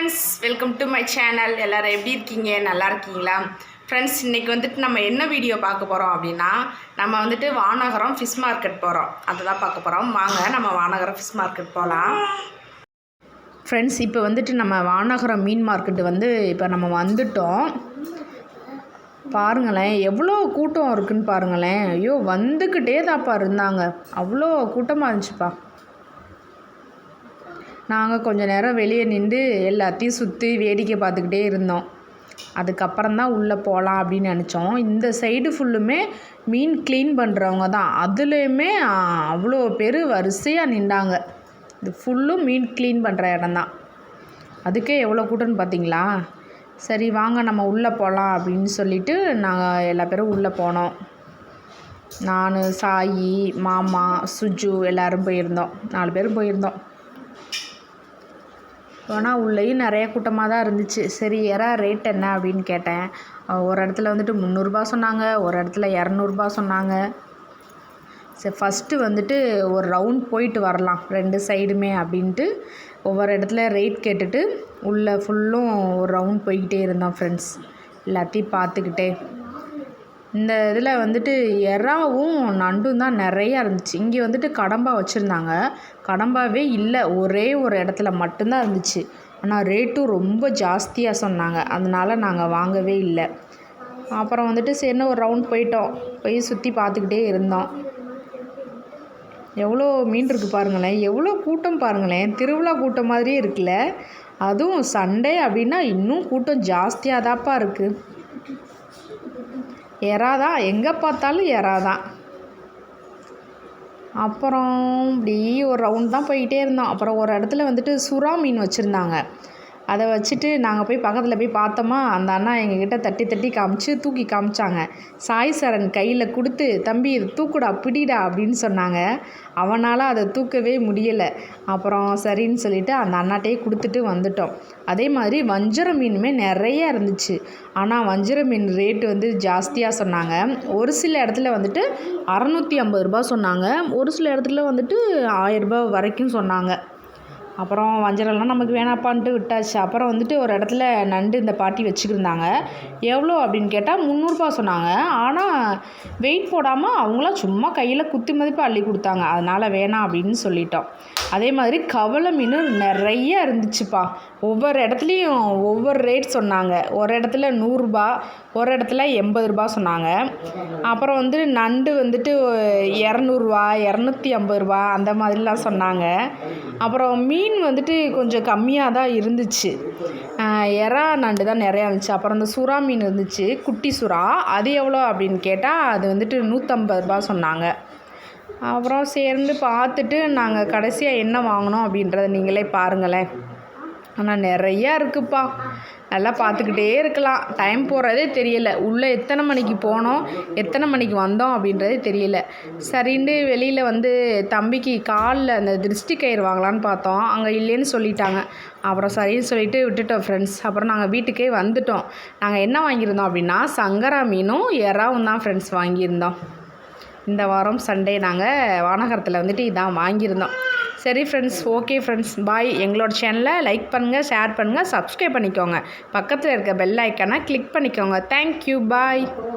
Friends welcome to my channel எல்லோரும் எப்படி இருக்கீங்க? நல்லா இருக்கீங்களா? ஃப்ரெண்ட்ஸ் இன்றைக்கி வந்துட்டு நம்ம என்ன வீடியோ பார்க்க போகிறோம் அப்படின்னா நம்ம வந்துட்டு வானகரம் ஃபிஷ் மார்க்கெட் போகிறோம் அதை தான் பார்க்க போகிறோம் வாங்க நம்ம வானகரம் ஃபிஷ் மார்க்கெட் போகலாம் ஃப்ரெண்ட்ஸ் இப்போ வந்துட்டு நம்ம வானகரம் மீன் மார்க்கெட்டு வந்து இப்போ நம்ம வந்துட்டோம். பாருங்களேன் எவ்வளோ கூட்டம் இருக்குன்னு பாருங்களேன். ஐயோ வந்துக்கிட்டே தாப்பா இருந்தாங்க. அவ்வளோ கூட்டமாக இருந்துச்சுப்பா. நாங்கள் கொஞ்ச நேரம் வெளியே நின்று எல்லாத்தையும் சுற்றி வேடிக்கை பார்த்துக்கிட்டே இருந்தோம். அதுக்கப்புறம் தான் உள்ளே போகலாம் அப்படின்னு நினச்சோம். இந்த சைடு ஃபுல்லுமே மீன் க்ளீன் பண்ணுறவங்க தான். அதுலேயுமே அவ்வளோ பேர் வரிசையாக நின்றாங்க. இது ஃபுல்லும் மீன் க்ளீன் பண்ணுற இடம் தான். அதுக்கே எவ்வளோ கூட்டம்னு பார்த்தீங்களா சரி வாங்க நம்ம உள்ளே போகலாம் அப்படின்னு சொல்லிட்டு நாங்கள் எல்லா பேரும் உள்ளே போனோம். நான் சாயி மாமா சுஜு எல்லோரும் போயிருந்தோம். நாலு பேரும் போயிருந்தோம். ஆனால் உள்ளேயும் நிறைய கூட்டமாக தான் இருந்துச்சு. சரி இறா ரேட் என்ன அப்படின்னு கேட்டேன். ஒரு இடத்துல வந்துட்டு முந்நூறுரூபா சொன்னாங்க ஒரு இடத்துல இரநூறுபா சொன்னாங்க. சரி ஃபஸ்ட்டு வந்துட்டு ஒரு ரவுண்ட் போயிட்டு வரலாம் ரெண்டு சைடுமே அப்படின்ட்டு. ஒவ்வொரு இடத்துல ரேட் கேட்டுட்டு உள்ளே ஃபுல்லும் ஒரு ரவுண்ட் போய்கிட்டே இருந்தோம் ஃப்ரெண்ட்ஸ் எல்லாத்தையும் பார்த்துக்கிட்டே. இந்த இதில் வந்துட்டு எறாவும் நண்டும் தான் நிறையா இருந்துச்சு. இங்கே வந்துட்டு கடம்பா வச்சுருந்தாங்க. கடம்பாவே இல்லை ஒரே ஒரு இடத்துல மட்டும்தான் இருந்துச்சு. ஆனால் ரேட்டும் ரொம்ப ஜாஸ்தியாக சொன்னாங்க. அதனால் நாங்கள் வாங்கவே இல்லை. அப்புறம் வந்துட்டு சரின்னு ஒரு ரவுண்ட் போயிட்டோம். போய் சுற்றி பார்த்துக்கிட்டே இருந்தோம். எவ்வளோ மீன் இருக்குது பாருங்களேன். எவ்வளோ கூட்டம் பாருங்களேன். திருவிழா கூட்டம் மாதிரியே இருக்குல்ல. அதுவும் சண்டே அப்படின்னா இன்னும் கூட்டம் ஜாஸ்தியாக தான்ப்பா இருக்குது இறா தான் எங்கே பார்த்தாலும் இறா தான் அப்புறம் இப்படி ஒரு ரவுண்ட் தான் போய்கிட்டே இருந்தோம் அப்புறம் ஒரு இடத்துல வந்துட்டு சுறா மீன் வச்சுருந்தாங்க. அதை வச்சுட்டு நாங்கள் போய் பக்கத்தில் போய் பார்த்தோமா அந்த அண்ணா எங்ககிட்ட தட்டி தட்டி காமிச்சு தூக்கி காமிச்சாங்க. சாய் சரண் கையில் கொடுத்து தம்பி இதை தூக்குடா பிடிடா அப்படின்னு சொன்னாங்க. அவனால் அதை தூக்கவே முடியலை. அப்புறம் சரின்னு சொல்லிட்டு அந்த அண்ணாட்டையே கொடுத்துட்டு வந்துட்டோம். அதே மாதிரி வஞ்சர மீனுமே நிறைய இருந்துச்சு. ஆனால் வஞ்சர மீன் ரேட்டு வந்து ஜாஸ்தியாக சொன்னாங்க. ஒரு சில இடத்துல வந்துட்டு அறநூற்றி ஐம்பது ரூபா சொன்னாங்க. ஒரு சில இடத்துல வந்துட்டு ஆயரரூபா வரைக்கும் சொன்னாங்க. அப்புறம் வஞ்சரம்லாம் நமக்கு வேணாப்பான்ட்டு விட்டாச்சு. அப்புறம் வந்துட்டு ஒரு இடத்துல நண்டு இந்த பாட்டி வச்சுக்கிருந்தாங்க. எவ்வளோ அப்படின்னு கேட்டால் முந்நூறுபா சொன்னாங்க. ஆனால் வெயிட் போடாமல் அவங்களாம் சும்மா கையில் குத்தி மதிப்பு அள்ளி கொடுத்தாங்க. அதனால் வேணாம் அப்படின்னு சொல்லிட்டோம். அதே மாதிரி கவலை மீன் நிறைய இருந்துச்சுப்பா. ஒவ்வொரு இடத்துலையும் ஒவ்வொரு ரேட் சொன்னாங்க. ஒரு இடத்துல நூறுரூபா ஒரு இடத்துல எண்பது ரூபா சொன்னாங்க. அப்புறம் வந்து நண்டு வந்துட்டு இரநூறுவா இரநூத்தி ஐம்பது ரூபா அந்த மாதிரிலாம் சொன்னாங்க. அப்புறம் மீன் மீன் வந்துட்டு கொஞ்சம் கம்மியாக தான் இருந்துச்சு எறா நண்டு தான் நிறையா இருந்துச்சு. அப்புறம் இந்த சுறா மீன் இருந்துச்சு. குட்டி சுறா. அது எவ்வளோ அப்படின்னு கேட்டால் அது வந்துட்டு நூற்றம்பது ரூபா சொன்னாங்க. அப்புறம் சேர்ந்து பார்த்துட்டு நாங்கள் கடைசியாக என்ன வாங்கினோம் அப்படின்றத நீங்களே பாருங்களேன். ஆனால் நிறையா இருக்குதுப்பா நல்லா பார்த்துக்கிட்டே இருக்கலாம். டைம் போகிறதே தெரியல. உள்ளே எத்தனை மணிக்கு போனோம் எத்தனை மணிக்கு வந்தோம் அப்படின்றதே தெரியல. சரின்னு வெளியில் வந்து தம்பிக்கு காலில் அந்த திருஷ்டி கயிறு வாங்கலான்னு பார்த்தோம். அங்கே இல்லைன்னு சொல்லிட்டாங்க. அப்புறம் சரின்னு சொல்லிட்டு விட்டுட்டோம் ஃப்ரெண்ட்ஸ் அப்புறம் நாங்கள் வீட்டுக்கே வந்துட்டோம். நாங்கள் என்ன வாங்கியிருந்தோம் அப்படின்னா சங்கரா மீனும் எறாவும் தான் ஃப்ரெண்ட்ஸ் வாங்கியிருந்தோம். இந்த வாரம் சண்டே நாங்கள் வானகரத்தில் வந்துட்டு இதான் வாங்கியிருந்தோம். சரி ஃப்ரெண்ட்ஸ் ஓகே ஃப்ரெண்ட்ஸ் பாய் எங்களோட சேனலை லைக் பண்ணுங்கள் ஷேர் பண்ணுங்கள் சப்ஸ்கிரைப் பண்ணிக்கோங்க. பக்கத்தில் இருக்க பெல் ஐக்கனை கிளிக் பண்ணிக்கோங்க. Thank you bye